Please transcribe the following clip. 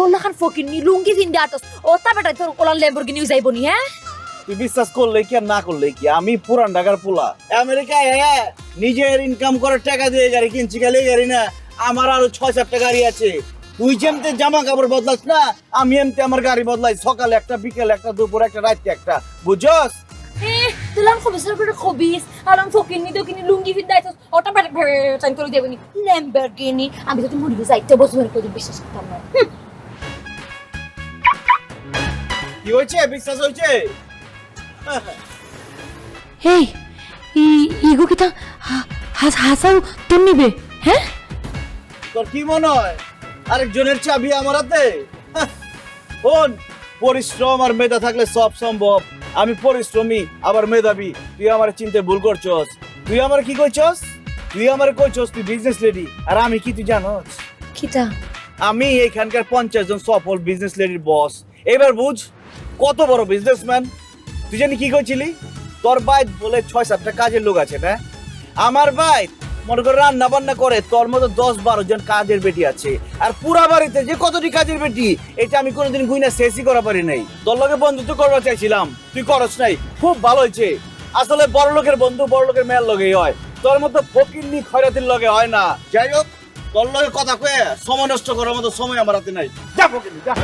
তোর লাখান ফকির নি লুঙ্গি ফিন্দে আটস। ও তা বেটা তোর কোলান ল্যাম্বরগিনি যাইব নি হ্যাঁ? তুই বিশ্বাস করলে কি আর না করলে কি? আমি পুরান ঢাকার পোলা। আমেরিকায় হ্যাঁ নিজের ইনকাম করার টাকা দিয়ে গাড়ি কিনছি গেলে গাড়ি না আমার আরও ছয় সাতটা গাড়ি আছে। তুই যেমতে জামা কাপড় বদলাস না আমি এমতে আমার গাড়ি বদলাই। সকালে একটা বিকেল একটা দুপুর একটা রাত্রে একটা। বুঝছস? করে খবিস আর আমি ফকির নি তো কিনি লুঙ্গি ওটা বেটা চাইন করে দেবনি ল্যাম্বরগিনি আমি যাইতে বসে মনে করে বিশ্বাস করতাম না। কি হয়েছে? বিশ্বাস হয়েছে? এই ইগো হাসাও তোর নিবে হ্যাঁ তোর কি মনে হয়? আরেকজনের চাবি আমার হাতে? শোন পরিশ্রম আর মেধা থাকলে সব সম্ভব। আমি পরিশ্রমী আবার মেধাবী। তুই আমার চিনতে ভুল করছস। তুই আমার কি কইছস? তুই আমার কইছস তুই বিজনেস লেডি আর আমি কি তুই জানোস? কিতা? আমি এখানকার পঞ্চাশ জন সফল বিজনেস লেডির বস এবার বুঝ, কত বড় বিজনেসম্যান তুই জানি কি কইছিলি? তোর বাইত বলে ছয় সাতটা কাজের লোক আছে, না? আমার বাইত মনে করে রান্না বান্না করে, তোর মতো দশ বারো জন কাজের বেটি আছে। আর পুরা বাড়িতে যে কতটি কাজের বেটি, এটা আমি কোনোদিন গুইনা শেষই করা পারি নাই। তোর লগে বন্ধুত্ব করবার চাইছিলাম, তুই করস নাই, খুব ভালো হয়েছে। আসলে বড় লোকের বন্ধু বড় লোকের মেয়ের লগেই হয়, তোর মতো ফকির নি খয়রাতির লগে হয় না। যাই হোক তোর কথা কয়ে সময় নষ্ট করার মতো সময় আমার হাতে নাই। যা